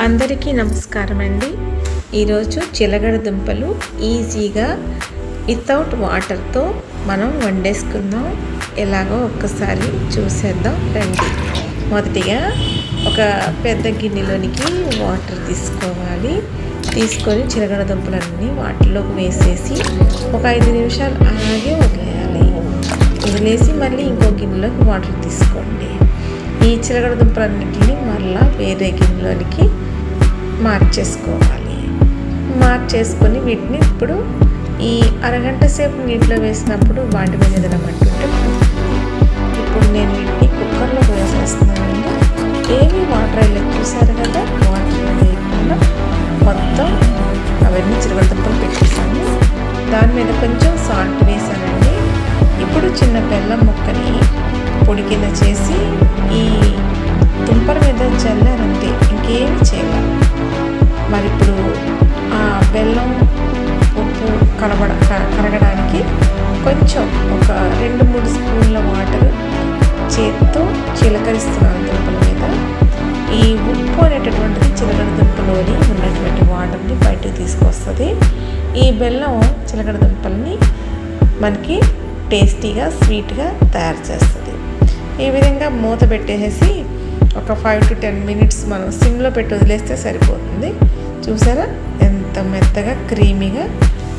అందరికీ నమస్కారం అండి ఈరోజు చిలగడ దుంపలు ఈజీగా వితౌట్ వాటర్తో మనం వండేసుకుందాం. ఎలాగో ఒక్కసారి చూసేద్దాం రండి. మొదటిగా ఒక పెద్ద గిన్నెలోనికి వాటర్ తీసుకోవాలి. తీసుకొని చిలగడ దుంపలన్నీ వాటిలోకి వేసేసి ఒక ఐదు నిమిషాలు అలాగే వదిలేయాలి. వదిలేసి మళ్ళీ ఇంకో గిన్నెలోకి వాటర్ తీసుకోండి. ఈ చిలకడ దుంపలన్నింటినీ మళ్ళీ వేరే గిన్నెలోనికి మార్చేసుకోవాలి. మార్చేసుకొని వీటిని ఇప్పుడు ఈ అరగంట సేపు నీటిలో వేసినప్పుడు వాటి మీద ఏదైనా ఇప్పుడు నేను వీటిని కుక్కర్లో వేసేస్తున్నానండి. ఏమి వాటర్ వెళ్ళి చూసారు కదా? వాటర్ వేయకుండా మొత్తం అవన్నీ చిలకడ దుంపలు పెట్టేసాను దాని మీద కొంచెం సాల్ట్ వేసానండి ఇప్పుడు చిన్న బెల్లం ముక్కని పొడి కింద చేసి ఈ తుంపర మీద చల్లారంతే ఇంకేమి చేయాలి. మరి ఇప్పుడు ఆ బెల్లం ఉప్పు కలబడ కరగడానికి కొంచెం ఒక రెండు మూడు స్పూన్ల వాటర్ చేత్తో చిలకరిస్తున్నాను దుంపల మీద ఈ ఉప్పు అనేటటువంటిది చిలకడ దుంపలోని ఉన్నటువంటి వాటర్ని బయటకు తీసుకొస్తుంది. ఈ బెల్లం చిలకడ దుంపల్ని మనకి టేస్టీగా స్వీట్గా తయారు చేస్తుంది. ఈ విధంగా మూత పెట్టేసి ఒక ఫైవ్ టు టెన్ మినిట్స్ మనం సిమ్లో పెట్టి వదిలేస్తే సరిపోతుంది. చూసారా? ఎంత మెత్తగా క్రీమీగా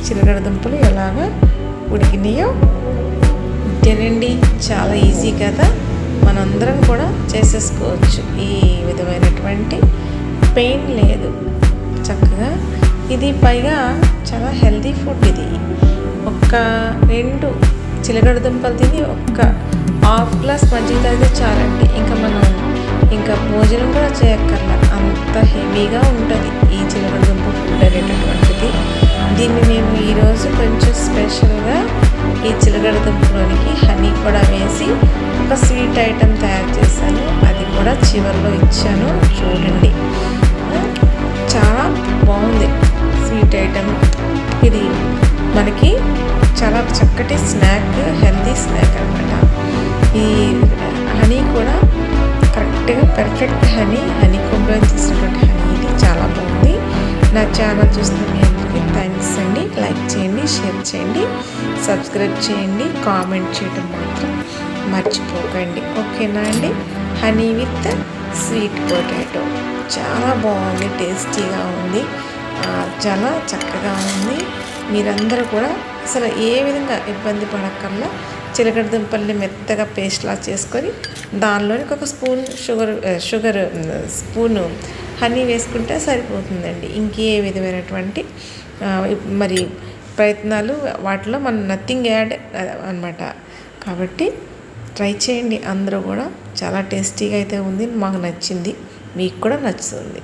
చిలకడ దుంపలు ఎలాగా ఉడికినాయో. తినండి చాలా ఈజీ కదా. మనందరం కూడా చేసేసుకోవచ్చు ఈ విధమైనటువంటి పెయిన్ లేదు. చక్కగా ఇది పైగా చాలా హెల్తీ ఫుడ్ ఇది. ఒక్క రెండు చిలకడ దుంపలు తిని ఒక్క హాఫ్ గ్లాస్ మజ్జిగ తాగితే చాలండి. ఇంకా మనం ఇంకా భోజనం కూడా చేయక్కర్ల. అంత హెవీగా ఉంటుంది ఈ చిలకడ దుంప ఫుడ్ అనేటటువంటిది. దీన్ని నేను ఈరోజు కొంచెం స్పెషల్గా ఈ చిలకడ దుంపలోనికి హనీ కూడా వేసి ఒక స్వీట్ ఐటెం తయారు చేశాను. అది కూడా చివరిలో ఇచ్చాను. చూడండి. చాలా బాగుంది స్వీట్ ఐటెం. ఇది మనకి చాలా చక్కటి స్నాక్ హెల్తీ స్నాక్ అనమాట ఈ హనీ కూడా కరెక్ట్గా పర్ఫెక్ట్ హనీ హనీ కొబ్బరి చేసినటువంటి హనీ ఇది చాలా బాగుంది. నా ఛానల్ చూస్తున్న మీ అందరికీ థ్యాంక్స్ అండి. లైక్ చేయండి షేర్ చేయండి సబ్స్క్రైబ్ చేయండి కామెంట్ చేయడం మాత్రం మర్చిపోకండి. ఓకేనా అండి? Honey with sweet potato. చాలా బాగుంది టేస్టీగా ఉంది. చాలా చక్కగా ఉంది. మీరందరూ కూడా అసలు ఏ విధంగా ఇబ్బంది పడక్కర్లా చిలకడ దుంపల్ని మెత్తగా పేస్ట్లా చేసుకొని దానిలోనికి ఒక spoon sugar sugar spoon honey వేసుకుంటే సరిపోతుందండి. ఇంకే విధమైనటువంటి మరి ప్రయత్నాలు వాటిలో మనం నథింగ్ యాడ్ అనమాట కాబట్టి ట్రై చేయండి. అందరూ కూడా చాలా టేస్టీగా అయితే ఉంది. మాకు నచ్చింది. మీకు కూడా నచ్చుతుంది.